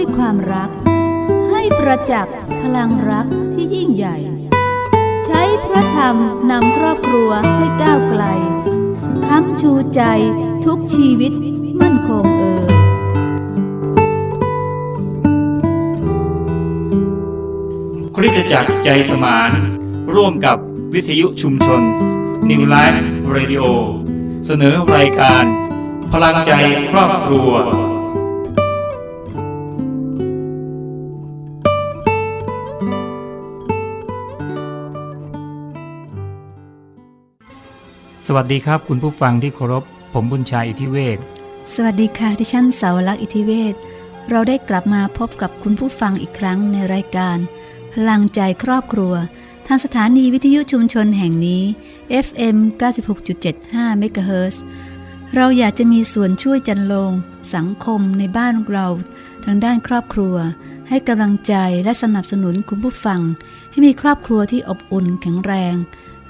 ด้วยความรัก ให้ประจักษ์พลังรักที่ยิ่งใหญ่ ใช้พระธรรมนำครอบครัวให้ก้าวไกล ค้ำชูใจทุกชีวิตมั่นคงเอ่ยคริสตจักรใจสมาน ร่วมกับวิทยุชุมชน New Life Radio เสนอรายการ พลังใจครอบครัว สวัสดีครับคุณผู้ฟังที่เคารพ ผมบุญชัยอิทธิเวศสวัสดีค่ะดิฉันสาวลักษณ์อิทธิเวศเราได้กลับมาพบกับคุณผู้ฟังอีกครั้งในรายการ พลังใจครอบครัว ทางสถานีวิทยุชุมชนแห่งนี้ FM 96.75 MHz เราอยากจะมีส่วนช่วยจันลง สังคมในบ้านเรา ทางด้านครอบครัว ให้กำลังใจและสนับสนุนคุณผู้ฟัง ให้มีครอบครัวที่อบอุ่นแข็งแรง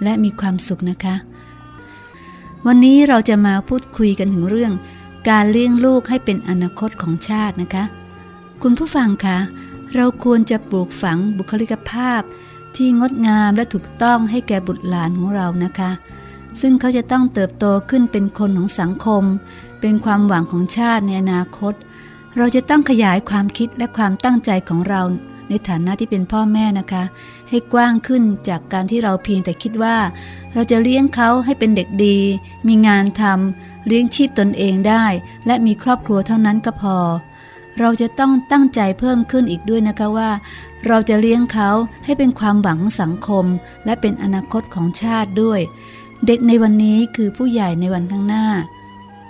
และมีความสุขนะคะ วันนี้เราจะมาพูดคุยกันถึงเรื่อง การเลี้ยงลูกให้เป็นอนาคตของชาตินะคะ คุณผู้ฟังคะเราควรจะปลูกฝังบุคลิกภาพ ที่งดงามและถูกต้องให้แก่บุตรหลานของเรานะคะ ซึ่งเขาจะต้องเติบโตขึ้นเป็นคนของสังคม เป็นความหวังของชาติในอนาคต เราจะต้องขยายความคิดและความตั้งใจของเรา ในฐานะที่เป็นพ่อแม่นะคะ ให้กว้างขึ้นจากการที่เราเพียงแต่คิดว่า เราจะเลี้ยงเขาให้เป็นเด็กดี มีงานทำเลี้ยงชีพตนเองได้ และมีครอบครัวเท่านั้นก็พอ เราจะต้องตั้งใจเพิ่มขึ้นอีกด้วยนะคะว่า เราจะเลี้ยงเขาให้เป็นความหวังของสังคม และเป็นอนาคตของชาติด้วย เด็กในวันนี้คือผู้ใหญ่ในวันข้างหน้า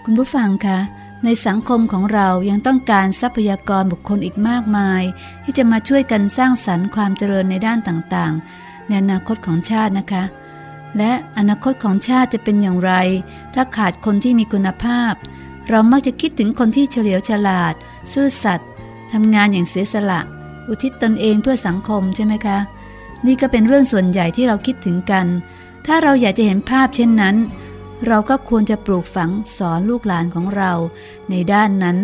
คุณผู้ฟังคะ ในสังคมของเรายังต้องการทรัพยากรบุคคลอีกมากมาย ที่จะมาช่วยกันสร้างสรรค์ความเจริญในด้านต่างๆ ในอนาคตของชาตินะคะ และอนาคตของชาติจะเป็นอย่างไร ถ้าขาดคนที่มีคุณภาพ เรามักจะคิดถึงคนที่เฉลียวฉลาด ซื่อสัตย์ทำงานอย่างเสียสละ อุทิศตนเองเพื่อสังคมใช่ไหมคะ นี่ก็เป็นเรื่องส่วนใหญ่ที่เราคิดถึงกัน ถ้าเราอยากจะเห็นภาพเช่นนั้น เราก็ควรจะปลูกฝังสอนลูกหลานของเรา ในด้านนั้น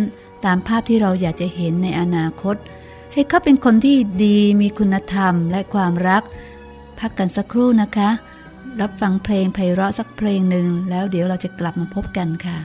ตามภาพที่เราอยากจะเห็นในอนาคต ให้เขาเป็นคนที่ดีมีคุณธรรมและความรัก พักกันสักครู่นะคะ รับฟังเพลงไพเราะสักเพลงหนึ่งแล้วเดี๋ยวเราจะกลับมาพบกันค่ะ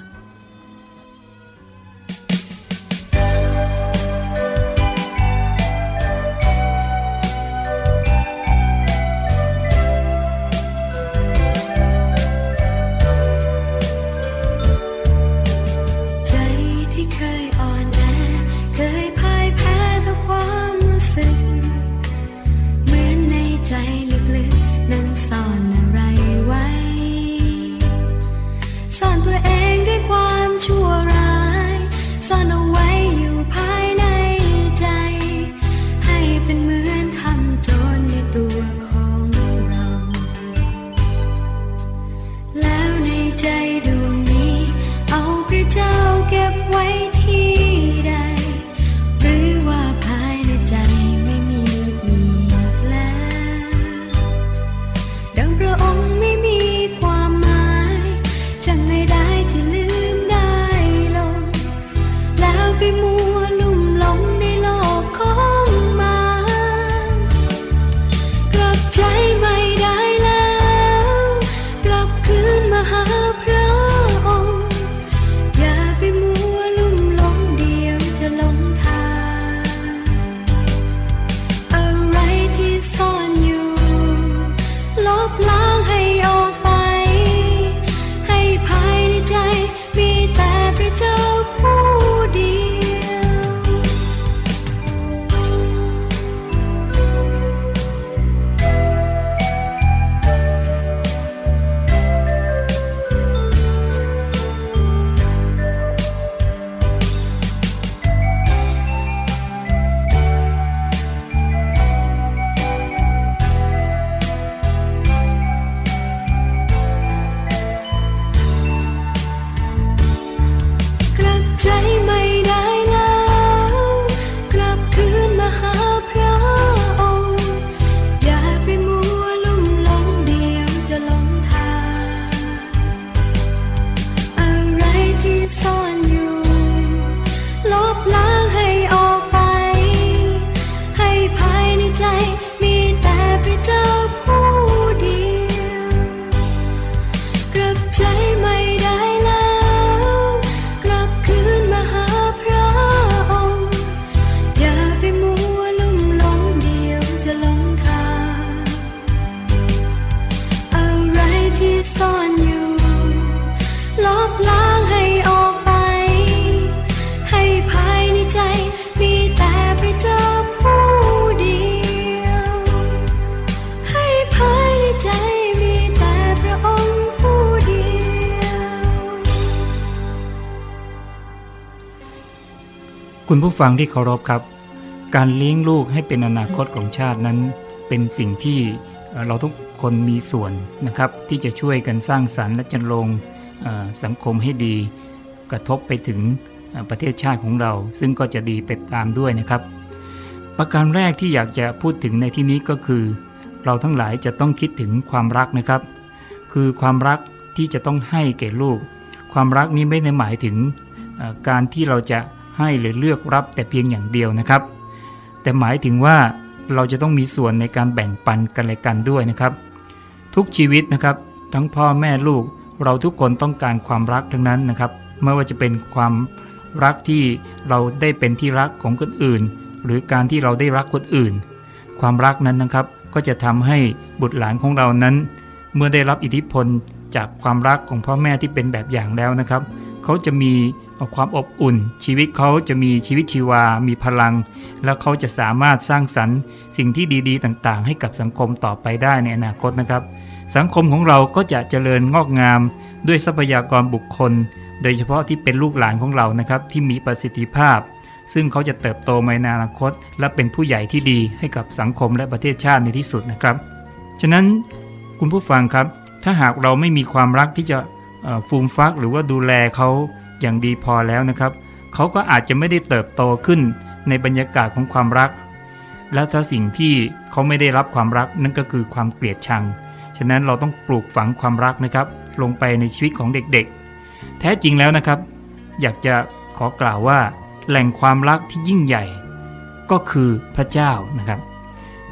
คุณผู้ฟังที่เคารพครับ การเลี้ยงลูกให้เป็นอนาคตของชาตินั้น เป็นสิ่งที่เราทุกคนมีส่วนนะครับ ที่จะช่วยกันสร้างสรรค์และจันลงสังคมให้ดี กระทบไปถึงประเทศชาติของเรา ซึ่งก็จะดีไปตามด้วยนะครับ ประการแรกที่อยากจะพูดถึงในที่นี้ก็คือ เราทั้งหลายจะต้องคิดถึงความรักนะครับ คือความรักที่จะต้องให้แก่ลูก ความรักนี้ไม่ได้หมายถึงการที่เราจะ ให้หรือเลือกรับแต่เพียงอย่างเดียวนะครับ แต่หมายถึงว่าเราจะต้องมีส่วนในการแบ่งปันกันและกันด้วยนะครับ ทุกชีวิตนะครับ ทั้งพ่อแม่ลูกเราทุกคนต้องการความรักทั้งนั้นนะครับไม่ว่าจะเป็นความรักที่เราได้เป็นที่รักของคนอื่น หรือการที่เราได้รักคนอื่น ความรักนั้นนะครับก็จะทำให้บุตรหลานของเรานั้น เมื่อได้รับอิทธิพลจากความรักของพ่อแม่ที่เป็นแบบอย่างแล้วนะครับ เขาจะมี ความอบอุ่น ชีวิตเขาจะมีชีวิตชีวา มีพลัง แล้วเขาจะสามารถสร้างสรรค์สิ่งที่ดีๆ ต่างๆ ให้กับสังคมต่อไปได้ในอนาคตนะครับ สังคมของเราก็จะเจริญงอกงาม ด้วยทรัพยากรบุคคล โดยเฉพาะที่เป็นลูกหลานของเรานะครับที่มีประสิทธิภาพ ซึ่งเขาจะเติบโตมาในอนาคต และเป็นผู้ใหญ่ที่ดีให้กับสังคมและประเทศชาติในที่สุดนะครับ ฉะนั้นคุณผู้ฟังครับ ถ้าหากเราไม่มีความรักที่จะฟูมฟักหรือว่าดูแลเขา อย่างดีพอแล้วนะครับ เขาก็อาจจะไม่ได้เติบโตขึ้นในบรรยากาศของความรัก แล้วถ้าสิ่งที่เขาไม่ได้รับความรักนั่นก็คือความเกลียดชัง ฉะนั้นเราต้องปลูกฝังความรักนะครับ ลงไปในชีวิตของเด็กๆ แท้จริงแล้วนะครับ อยากจะขอกล่าวว่า แหล่งความรักที่ยิ่งใหญ่ ก็คือพระเจ้านะครับ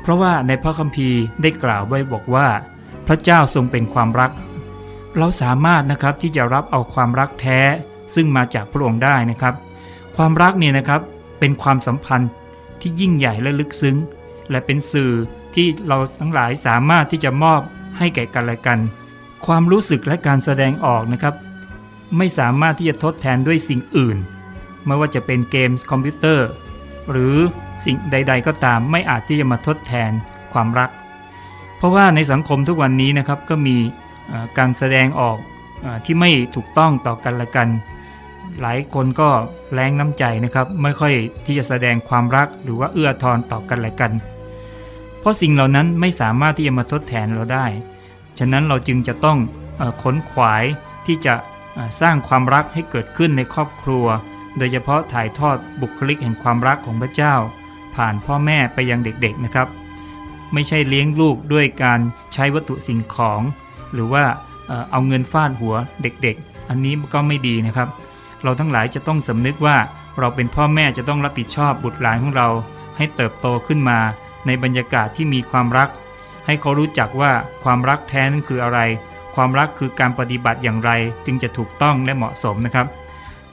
เพราะว่าในพระคัมภีร์ได้กล่าวไว้บอกว่า พระเจ้าทรงเป็นความรัก เราสามารถนะครับที่จะรับเอาความรักแท้ ซึ่งมาจากพระองค์ได้นะครับ ความรักเนี่ยนะครับเป็นความสัมพันธ์ที่ยิ่งใหญ่และลึกซึ้ง และเป็นสื่อที่เราทั้งหลายสามารถที่จะมอบให้แก่กันและกัน ความรู้สึกและการแสดงออกนะครับ ไม่สามารถที่จะทดแทนด้วยสิ่งอื่น ไม่ว่าจะเป็นเกมส์คอมพิวเตอร์ หรือสิ่งใด ๆ ก็ตามไม่อาจที่จะมาทดแทนความรัก เพราะว่าในสังคมทุกวันนี้นะครับก็มีการแสดงออกอที่ไม่ถูกต้องต่อกันและกัน หลายคนก็แรงน้ำใจนะครับ ไม่ค่อยที่จะแสดงความรักหรือว่าเอื้อทอนต่อกันและกัน เพราะสิ่งเหล่านั้นไม่สามารถที่จะมาทดแทนเราได้ ฉะนั้นเราจึงจะต้องเอขนขวายที่จะสร้างความรักให้เกิดขึ้นในครอบครัว โดยเฉพาะถ่ายทอดบุคลิกแห่งความรักของพระเจ้า ผ่านพ่อแม่ไปยังเด็กๆนะครับ ไม่ใช่เลี้ยงลูกด้วยการใช้วัตถุสิ่งของ หรือว่าเอาเงินฟาดหัวเด็กๆ อันนี้ก็ไม่ดีนะครับ เราทั้งหลายจะต้องสำนึกว่าเราเป็นพ่อแม่จะต้องรับผิดชอบบุตรหลานของเรา ให้เติบโตขึ้นมา ในบรรยากาศที่มีความรัก ให้เขารู้จักว่าความรักแท้นั้นคืออะไร ความรักคือการปฏิบัติอย่างไร จึงจะถูกต้องและเหมาะสมนะครับ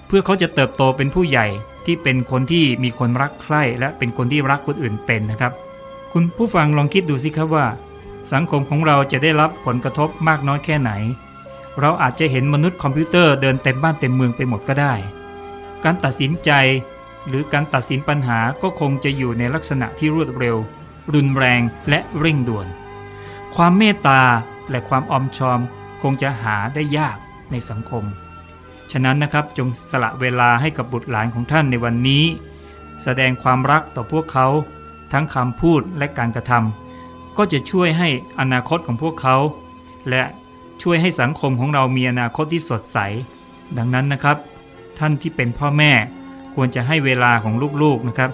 เพื่อเขาจะเติบโตเป็นผู้ใหญ่ที่เป็นคนที่มีคนรักใคร่ และเป็นคนที่รักคนอื่นเป็นนะครับ คุณผู้ฟังลองคิดดูสิครับว่า สังคมของเราจะได้รับผลกระทบมากน้อยแค่ไหน เราอาจจะเห็นมนุษย์คอมพิวเตอร์เดินเต็มบ้านเต็มเมืองไปหมดก็ได้ การตัดสินใจหรือการตัดสินปัญหาก็คงจะอยู่ในลักษณะที่รวดเร็ว รุนแรงและเร่งด่วน ความเมตตาและความออมชอมคงจะหาได้ยากในสังคม ฉะนั้นนะครับจงสละเวลาให้กับบุตรหลานของท่านในวันนี้ แสดงความรักต่อพวกเขา ทั้งคำพูดและการกระทำก็จะช่วยให้อนาคตของพวกเขา และ ช่วยให้สังคมของเรามีอนาคตที่สดใส ดังนั้นนะครับ ท่านที่เป็นพ่อแม่ควรจะให้เวลาของลูกๆนะครับ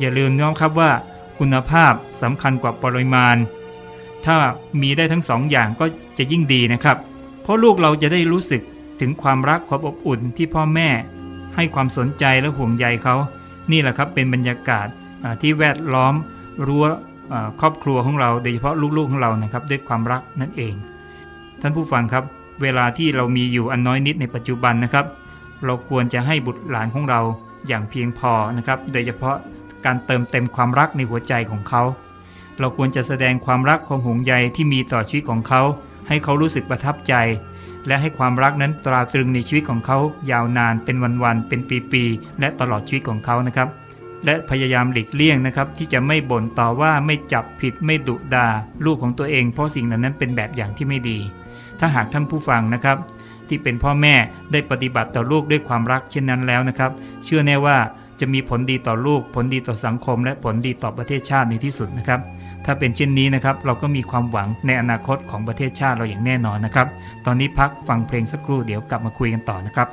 อย่าลืมน้องครับว่าคุณภาพสำคัญกว่าปริมาณ ถ้ามีได้ทั้งสองอย่างก็จะยิ่งดีนะครับ เพราะลูกเราจะได้รู้สึกถึงความรักความอบอุ่นที่พ่อแม่ ให้ความสนใจและห่วงใยเขานี่แหละครับเป็นบรรยากาศที่แวดล้อมรั้วครอบครัวของเราโดยเฉพาะลูกๆของเรานะครับ ด้วยความรักนั่นเอง ท่านผู้ฟังครับ เวลาที่เรามีอยู่อันน้อยนิดในปัจจุบันนะครับ เราควรจะให้บุตรหลานของเราอย่างเพียงพอนะครับ โดยเฉพาะการเติมเต็มความรักในหัวใจของเขา เราควรจะแสดงความรักความห่วงใยที่มีต่อชีวิตของเขา ให้เขารู้สึกประทับใจ และให้ความรักนั้นตราตรึงในชีวิตของเขา ยาวนานเป็นวันๆเป็นปีๆและตลอดชีวิตของเขานะครับ และพยายามหลีกเลี่ยงนะครับ ที่จะไม่บ่นต่อว่าไม่จับผิดไม่ดุด่าลูกของตัวเอง เพราะสิ่งเหล่านั้นเป็นแบบอย่างที่ไม่ดี ถ้าหากท่านผู้ฟังนะครับ ที่เป็นพ่อแม่ได้ปฏิบัติต่อลูกด้วยความรักเช่นนั้นแล้วนะครับ เชื่อแน่ว่าจะมีผลดีต่อลูก ผลดีต่อสังคม และผลดีต่อประเทศชาติในที่สุดนะครับ ถ้าเป็นเช่นนี้นะครับ เราก็มีความหวังในอนาคตของประเทศชาติเราอย่างแน่นอนนะครับ ตอนนี้พักฟังเพลงสักครู่เดี๋ยวกลับมาคุยกันต่อนะครับ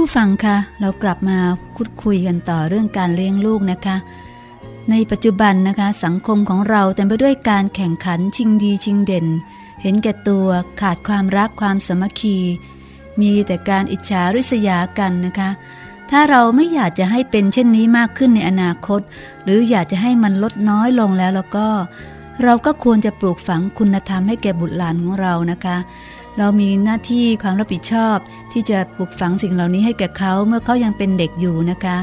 ผู้ฟังคะเรากลับมาพูดคุยกันต่อเรื่องการเลี้ยงลูกนะคะ ในปัจจุบันนะคะสังคมของเราเต็มไปด้วยการแข่งขันชิงดีชิงเด่น เห็นแก่ตัวขาดความรักความสมัคคี มีแต่การอิจฉาริษยากันนะคะ ถ้าเราไม่อยากจะให้เป็นเช่นนี้มากขึ้นในอนาคต หรืออยากจะให้มันลดน้อยลงแล้วแล้วก็ เราก็ควรจะปลูกฝังคุณธรรมให้แก่บุตรหลานของเรานะคะ เรามีหน้าที่ความรับผิดชอบ ที่จะปลูกฝังสิ่งเหล่านี้ให้แก่เขาเมื่อเขายังเป็นเด็กอยู่นะคะ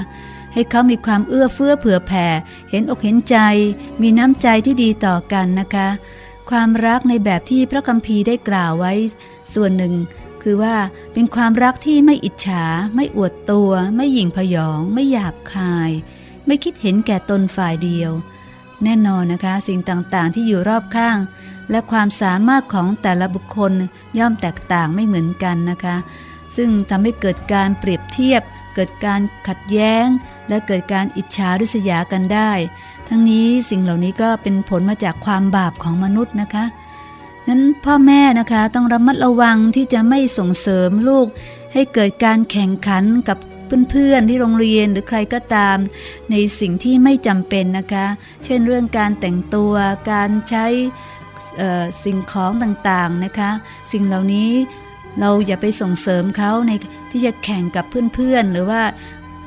ให้เขามีความเอื้อเฟื้อเผื่อแผ่ เห็นอกเห็นใจ มีน้ำใจที่ดีต่อกันนะคะ ความรักในแบบที่พระคัมภีร์ได้กล่าวไว้ ส่วนหนึ่ง คือว่าเป็นความรักที่ไม่อิจฉา ไม่อวดตัว ไม่หยิ่งพยอง ไม่หยาบคาย ไม่คิดเห็นแก่ตนฝ่ายเดียว แน่นอนนะคะ สิ่งต่างๆที่อยู่รอบข้าง และความสามารถของแต่ละบุคคลย่อมแตกต่างไม่เหมือนกันนะคะ ซึ่งทำให้เกิดการเปรียบเทียบ เกิดการขัดแย้ง และเกิดการอิจฉาริษยากันได้ ทั้งนี้สิ่งเหล่านี้ก็เป็นผลมาจากความบาปของมนุษย์นะคะนั้นพ่อแม่นะคะต้องระมัดระวังที่จะไม่ส่งเสริมลูก ให้เกิดการแข่งขันกับเพื่อนๆที่โรงเรียนหรือใครก็ตาม ในสิ่งที่ไม่จำเป็นนะคะ เช่นเรื่องการแต่งตัว การใช้ สิ่งของต่างๆนะคะ สิ่งเหล่านี้เราอย่าไปส่งเสริมเขาในที่จะแข่งกับเพื่อนๆ หรือว่า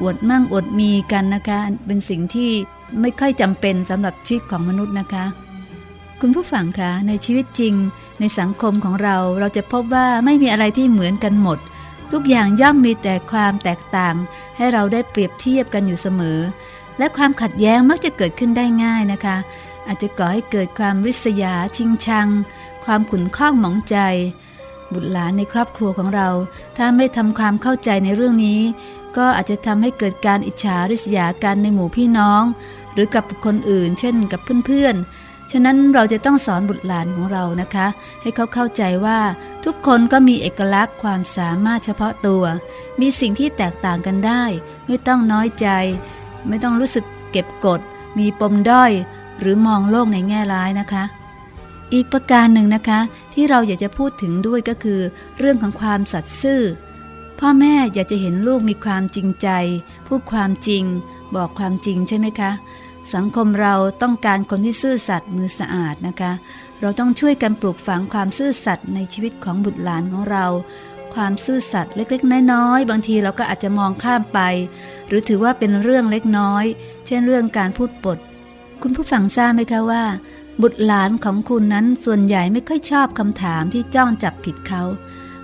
อวดมั่งอวดมีกันนะคะ เป็นสิ่งที่ไม่ค่อยจำเป็นสำหรับชีวิตของมนุษย์นะคะ คุณผู้ฟังคะในชีวิตจริง ในสังคมของเราเราจะพบว่าไม่มีอะไรที่เหมือนกันหมด ทุกอย่างย่อมมีแต่ความแตกต่าง ให้เราได้เปรียบเทียบกันอยู่เสมอ และความขัดแย้งมักจะเกิดขึ้นได้ง่ายนะคะ อาจจะก่อให้เกิดความริษยาชิงชัง ความขุนข้องหมองใจ บุตรหลานในครอบครัวของเรา ถ้าไม่ทำความเข้าใจในเรื่องนี้ ก็อาจจะทำให้เกิดการอิจฉาริษยากันในหมู่พี่น้อง หรือกับคคลอื่น เช่นกับเพื่อนๆ ฉะนั้นเราจะต้องสอนบุตรหลานของเรานะคะ ให้เขาเข้าใจว่าทุกคนก็มีเอกลักษณ์ความสามารถเฉพาะตัว มีสิ่งที่แตกต่างกันได้ ไม่ต้องน้อยใจ ไม่ต้องรู้สึกเก็บกด มีปมด้อย หรือมองโลกในแง่ร้ายนะคะ อีกประการหนึ่งนะคะ ที่เราอยากจะพูดถึงด้วยก็คือ เรื่องของความสัตย์ซื่อ พ่อแม่อยากจะเห็นลูกมีความจริงใจ พูดความจริง บอกความจริงใช่ไหมคะ สังคมเราต้องการคนที่ซื่อสัตย์มือสะอาดนะคะ เราต้องช่วยกันปลูกฝังความซื่อสัตย์ในชีวิตของบุตรหลานของเราความซื่อสัตย์เล็กๆ น้อยๆ บางทีเราก็อาจจะมองข้ามไป หรือถือว่าเป็นเรื่องเล็กน้อย เช่นเรื่องการพูดปด คุณผู้ฟังทราบไหมคะว่า บุตรหลานของคุณนั้นส่วนใหญ่ไม่ค่อยชอบคำถามที่จ้องจับผิดเขา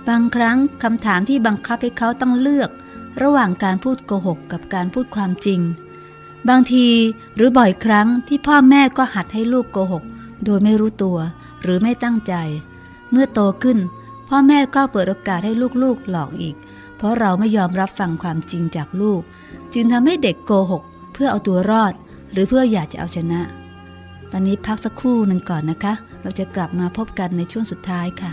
บางครั้งคำถามที่บังคับให้เขาต้องเลือก ระหว่างการพูดโกหกกับการพูดความจริง บางทีหรือบ่อยครั้งที่พ่อแม่ก็หัดให้ลูกโกหก โดยไม่รู้ตัวหรือไม่ตั้งใจ เมื่อโตขึ้น พ่อแม่ก็เปิดโอกาสให้ลูกๆหลอกอีก เพราะเราไม่ยอมรับฟังความจริงจากลูก จึงทำให้เด็กโกหก เพื่อเอาตัวรอด หรือเพื่ออยากจะเอาชนะ ตอนนี้พักสักครู่หนึ่งก่อนนะคะ เราจะกลับมาพบกันในช่วงสุดท้ายค่ะ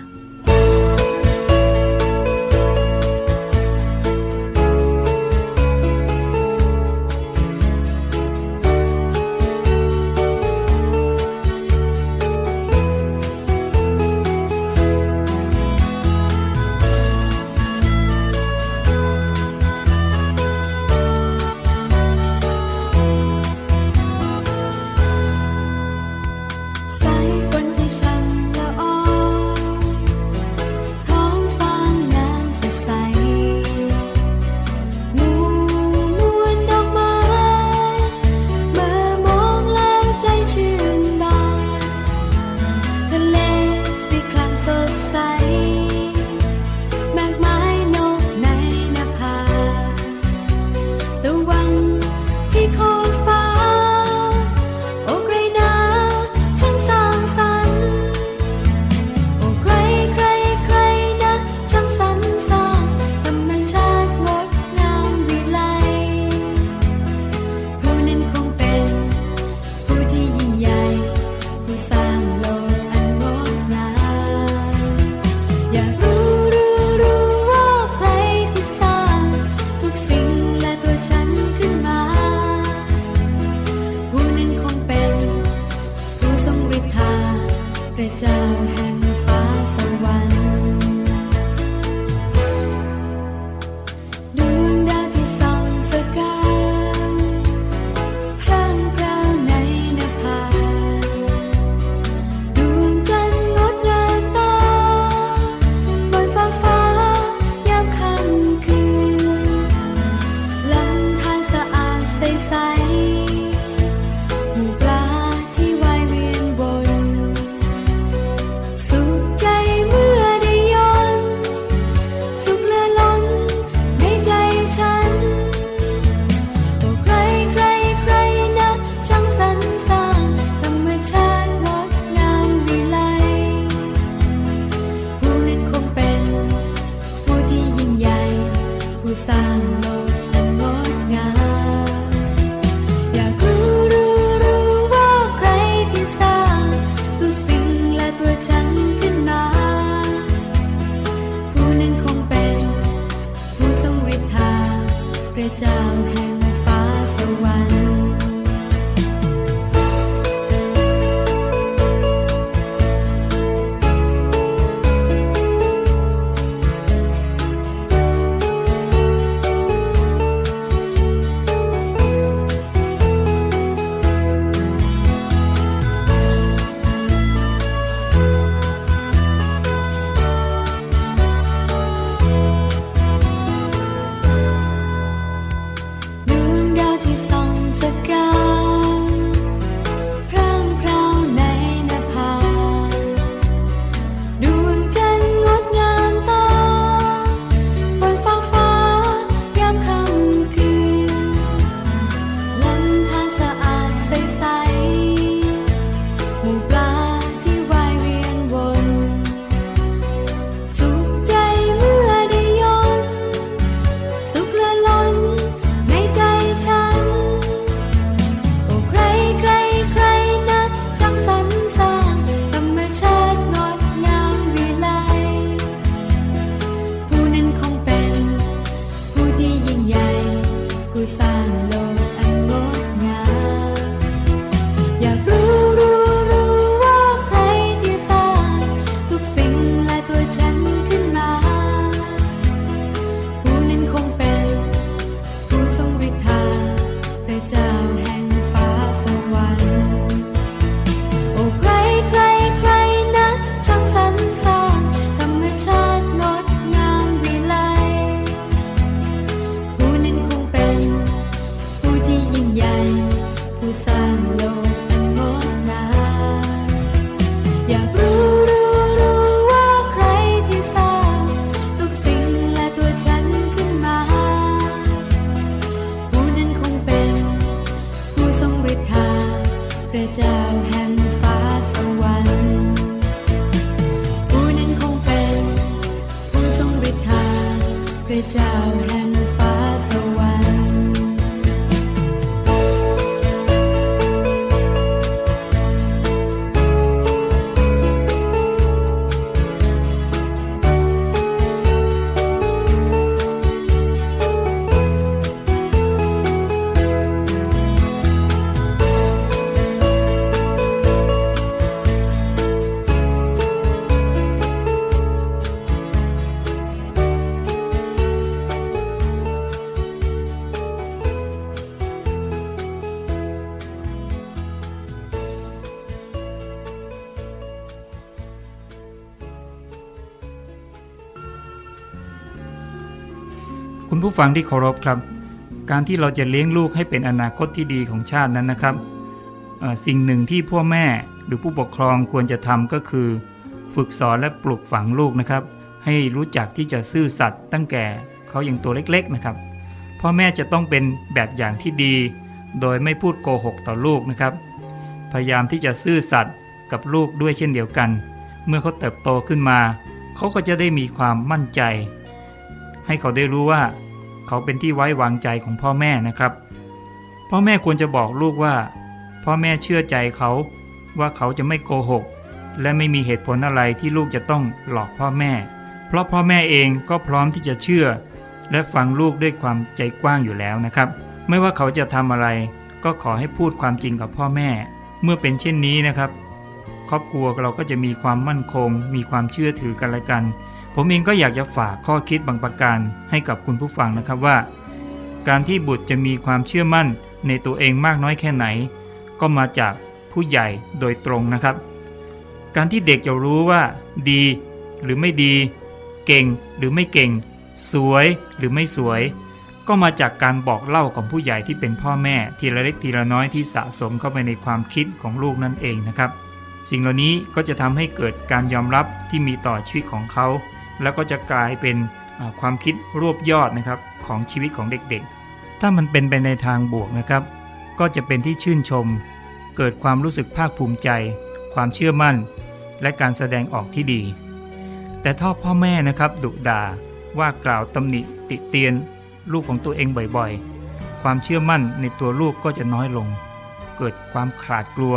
ผู้ฟังที่เคารพครับ การที่เราจะเลี้ยงลูกให้เป็นอนาคตที่ดีของชาตินั้นนะครับ สิ่งหนึ่งที่พ่อแม่หรือผู้ปกครองควรจะทำก็คือ ฝึกสอนและปลูกฝังลูกนะครับ ให้รู้จักที่จะซื่อสัตย์ตั้งแต่เขายังตัวเล็กๆนะครับ พ่อแม่จะต้องเป็นแบบอย่างที่ดี โดยไม่พูดโกหกต่อลูกนะครับ พยายามที่จะซื่อสัตย์กับลูกด้วยเช่นเดียวกัน เมื่อเขาเติบโตขึ้นมา เขาก็จะได้มีความมั่นใจ ให้เขาได้รู้ว่า เขาเป็นที่ไว้วางใจของพ่อแม่นะครับ พ่อแม่ควรจะบอกลูกว่า พ่อแม่เชื่อใจเขาว่าเขาจะไม่โกหก และไม่มีเหตุผลอะไรที่ลูกจะต้องหลอกพ่อแม่ เพราะพ่อแม่เองก็พร้อมที่จะเชื่อ และฟังลูกด้วยความใจกว้างอยู่แล้วนะครับ ไม่ว่าเขาจะทำอะไร ก็ขอให้พูดความจริงกับพ่อแม่ เมื่อเป็นเช่นนี้นะครับ ครอบครัวเราก็จะมีความมั่นคง มีความเชื่อถือกันและกัน ผมเองก็อยากจะฝากข้อคิดบางประการให้กับคุณผู้ฟังนะครับว่า การที่บุตรจะมีความเชื่อมั่นในตัวเองมากน้อยแค่ไหน ก็มาจากผู้ใหญ่โดยตรงนะครับ การที่เด็กจะรู้ว่า ดีหรือไม่ดี เก่งหรือไม่เก่ง สวยหรือไม่สวย ก็มาจากการบอกเล่าของผู้ใหญ่ที่เป็นพ่อแม่ทีละเล็กทีละน้อยที่สะสมเข้าไปในความคิดของลูกนั่นเองนะครับ สิ่งเหล่านี้ก็จะทำให้เกิดการยอมรับที่มีต่อชีวิตของเขา แล้วก็จะกลายเป็นความคิดรวบยอดนะครับของชีวิตของเด็กๆ ถ้ามันเป็นไปในทางบวกนะครับ ก็จะเป็นที่ชื่นชม เกิดความรู้สึกภาคภูมิใจ ความเชื่อมั่น และการแสดงออกที่ดี แต่ถ้าพ่อแม่นะครับดุด่าว่ากล่าวตำหนิติเตียน ลูกของตัวเองบ่อยๆ ความเชื่อมั่นในตัวลูกก็จะน้อยลง เกิดความขลาดกลัว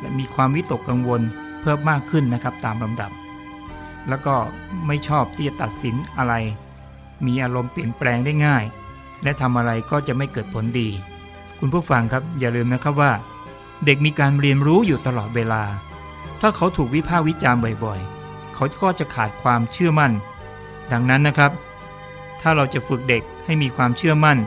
และมีความวิตกกังวลเพิ่มมากขึ้นนะครับตามลำดับ แล้วก็ไม่ชอบที่จะตัดสินอะไร มีอารมณ์เปลี่ยนแปลงได้ง่าย และทำอะไรก็จะไม่เกิดผลดี คุณผู้ฟังครับอย่าลืมนะครับว่า เด็กมีการเรียนรู้อยู่ตลอดเวลา ถ้าเขาถูกวิพากษ์วิจารณ์บ่อยๆ เขาก็จะขาดความเชื่อมั่น ดังนั้นนะครับ ถ้าเราจะฝึกเด็กให้มีความเชื่อมั่น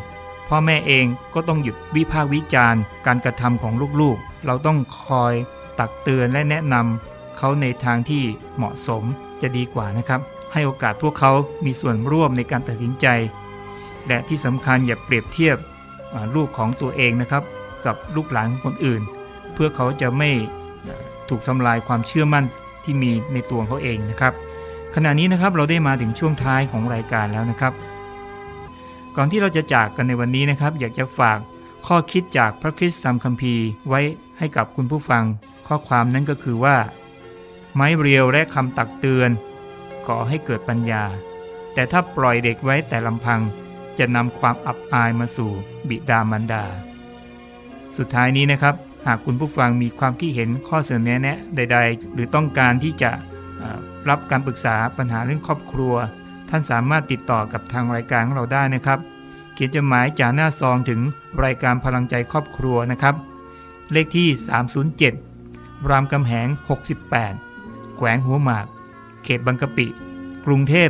พ่อแม่เองก็ต้องหยุดวิพากษ์วิจารณ์ การกระทำของลูกๆ เราต้องคอยตักเตือนและแนะนำเขาในทางที่เหมาะสม จะดีกว่านะครับ ให้โอกาสพวกเขามีส่วนร่วมในการตัดสินใจ และที่สำคัญอย่าเปรียบเทียบลูกของตัวเองนะครับ กับลูกหลานของคนอื่น เพื่อเขาจะไม่ถูกทำลายความเชื่อมั่นที่มีในตัวเขาเองนะครับ ขณะนี้นะครับเราได้มาถึงช่วงท้ายของรายการแล้วนะครับ ก่อนที่เราจะจากกันในวันนี้นะครับ อยากจะฝากข้อคิดจากพระคริสต์ธรรมคัมภีร์ไว้ให้กับคุณผู้ฟัง ข้อความนั้นก็คือว่า ไม้เรียวและคำตักเตือนก่อให้เกิดปัญญา แต่ถ้าปล่อยเด็กไว้แต่ลำพังจะนำความอับอายมาสู่บิดามารดา สุดท้ายนี้นะครับ หากคุณผู้ฟังมีความคิดเห็นข้อเสนอแนะใด ๆ หรือต้องการที่จะรับการปรึกษาปัญหาเรื่องครอบครัว ท่านสามารถติดต่อกับทางรายการของเราได้นะครับ เขียนจดหมายจากหน้าซองถึงรายการพลังใจครอบครัวนะครับ เลขที่ 307 รามคำแหง 68แข วงหัวหมาก เขตบางกะปิ กรุงเทพ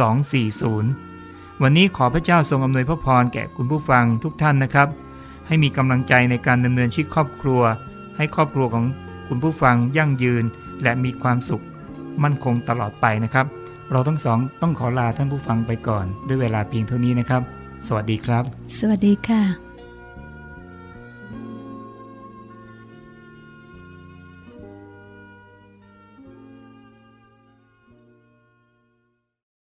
10240 วันนี้ขอพระเจ้าทรงอำนวยพระพรแก่คุณผู้ฟังทุกท่านนะครับ ให้มีกำลังใจในการดำเนินชีวิตครอบครัว ให้ครอบครัวของคุณผู้ฟังยั่งยืน และมีความสุขมั่นคงตลอดไปนะครับ เราทั้งสองต้องขอลาท่านผู้ฟังไปก่อน ด้วยเวลาเพียงเท่านี้นะครับ สวัสดีครับ สวัสดีค่ะ